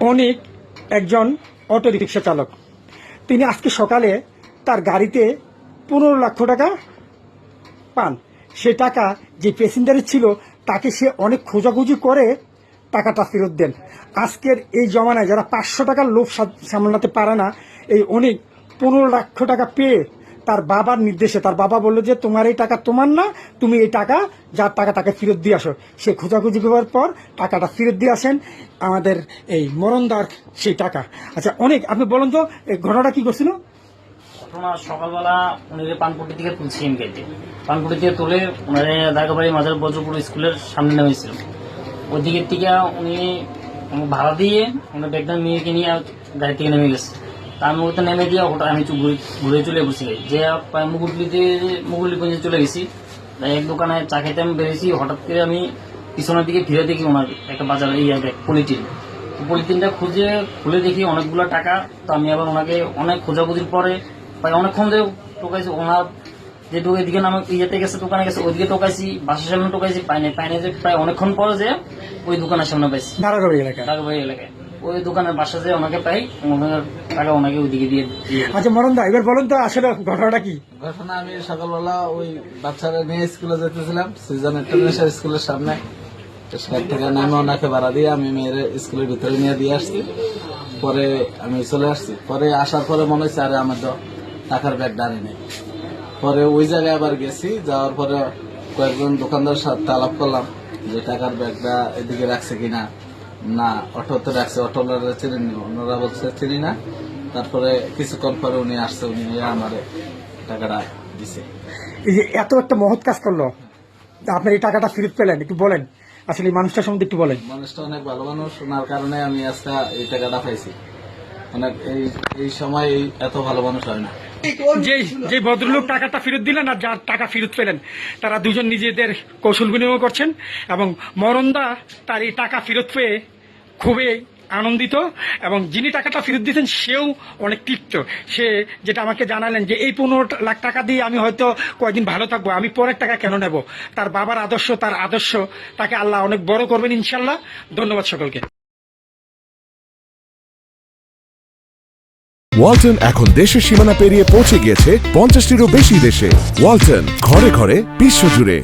অনেক একজন auto rickshaw চালক। তিনি আজকে সকালে তার গাড়িতে পনেরো লক্ষ টাকা পান। সে টাকা যে প্যাসেঞ্জারের ছিল, তাকে সে অনেক খোঁজাখুঁজি করে টাকাটা ফেরত দেন। আজকের এই জমানায় যারা পাঁচশো টাকার লোভ সামলাতে পারে না, এই অনেক পনেরো লক্ষ টাকা পেয়ে তার বাবার নির্দেশে, তার বাবা বলল যে, তোমার এই টাকা তোমার না, তুমি এই টাকা, যার টাকা তাকে ফেরত দিয়ে আসো। সে খোঁজাখুঁজি করার পর টাকাটা ফেরত দিয়ে আসেন আমাদের এই মরণদার সেই টাকা। আচ্ছা অনেক, আপনি বলুন তো ঘটনাটা কি করছিল ঘটনা সকালবেলা পানপুটি থেকে তুলছি পানপুটি থেকে তুলে স্কুলের সামনে ওই দিকের থেকে উনি ভাড়া দিয়ে ব্যাগটা নিয়ে গাড়ি থেকে নেমে গেছে। তা আমি ওটা নেমে দিয়ে ওটা আমি ঘুরে ঘুরে চলে বসে যাই যে প্রায় মুগুলিতে মুগুলিগঞ্জে চলে গেছি। তাই এক দোকানে চা খেতে আমি বেরিয়েছি। হঠাৎ করে আমি পিছনের দিকে ফিরে দেখি ওনার একটা বাজার এই পলিটিন পলিথিনটা খুঁজে খুলে দেখি অনেকগুলো টাকা। তো আমি আবার ওনাকে অনেক খোঁজাখুঁজির পরে প্রায় অনেকক্ষণ ধরে টোকাইছি। ওনার যে টোকে দিকে নামে ইয়েতে গেছে দোকানে গেছে ওইদিকে টোকাইছি বাসার সামনে টোকাইছি পাইনি পাইনি যে প্রায় অনেকক্ষণ পরে যে ওই দোকানের সামনে পাইছি। নারাগাড়ি এলাকা ঢাকাবাড়ি এলাকায়। ওই দোকানের বাসা যে ওনাকে পাই ওনার টাকা ওনাকে ওইদিকে দিয়ে। আচ্ছা মরণ দা এবার বলুন তো আসলে ঘটনাটা কি? ঘটনা আমি সকালবেলা ওই বাচ্চারা নিয়ে স্কুলে যেতেছিলাম সিজন ইন্টারন্যাশনাল স্কুলের সামনে। সেখান থেকে নামে ওনাকে ভাড়া দিয়ে আমি মেয়ের স্কুলের ভিতরে নিয়ে দিয়ে আসছি। পরে আমি চলে আসছি। পরে আসার পরে মনে হচ্ছে আরে আমার তো টাকার ব্যাগ দাঁড়িয়ে নেই। পরে ওই জায়গায় আবার গেছি যাওয়ার পরে কয়েকজন দোকানদার সাথে আলাপ করলাম যে টাকার ব্যাগটা এদিকে রাখছে কিনা। না অটোতে রাখছে অটোওয়ালারা চিনি। ওনারা বলছে চিনি না। তারপরে কিছুক্ষণ পরে উনি আসছে উনি আমার টাকাটা দিছে। এই যে এত একটা মহৎ কাজ করল আপনার এই টাকাটা ফেরত পেলেন একটু বলেন। আসলে মানুষটার সম্বন্ধে একটু বলেন। মানুষটা অনেক ভালো মানুষ ওনার কারণে আমি আজকে এই টাকাটা পাইছি। অনেক এই এই সময় এত ভালো মানুষ হয় না। যে যে ভদ্রলোক টাকাটা ফেরত দিলেন আর যার টাকা ফেরত পেলেন তারা দুজন নিজেদের কৌশল বিনিময় করছেন এবং মরণদা তার এই টাকা ফেরত পেয়ে খুবই আনন্দিত এবং যিনি টাকাটা ফেরত দিয়েছেন, সেও অনেক তৃপ্ত। সে যেটা আমাকে জানালেন যে, এই পনেরো লাখ টাকা দিয়ে আমি হয়তো কয়েকদিন ভালো থাকব, আমি পরের টাকা কেন নেব? তার বাবার আদর্শ, তার আদর্শ, তাকে আল্লাহ অনেক বড় করবেন ইনশাল্লাহ ধন্যবাদ সকলকে। ওয়ালটন এখন দেশের সীমানা পেরিয়ে পৌঁছে গিয়েছে পঞ্চাশটিরও বেশি দেশে। ওয়ালটন, ঘরে ঘরে, বিশ্বজুড়ে।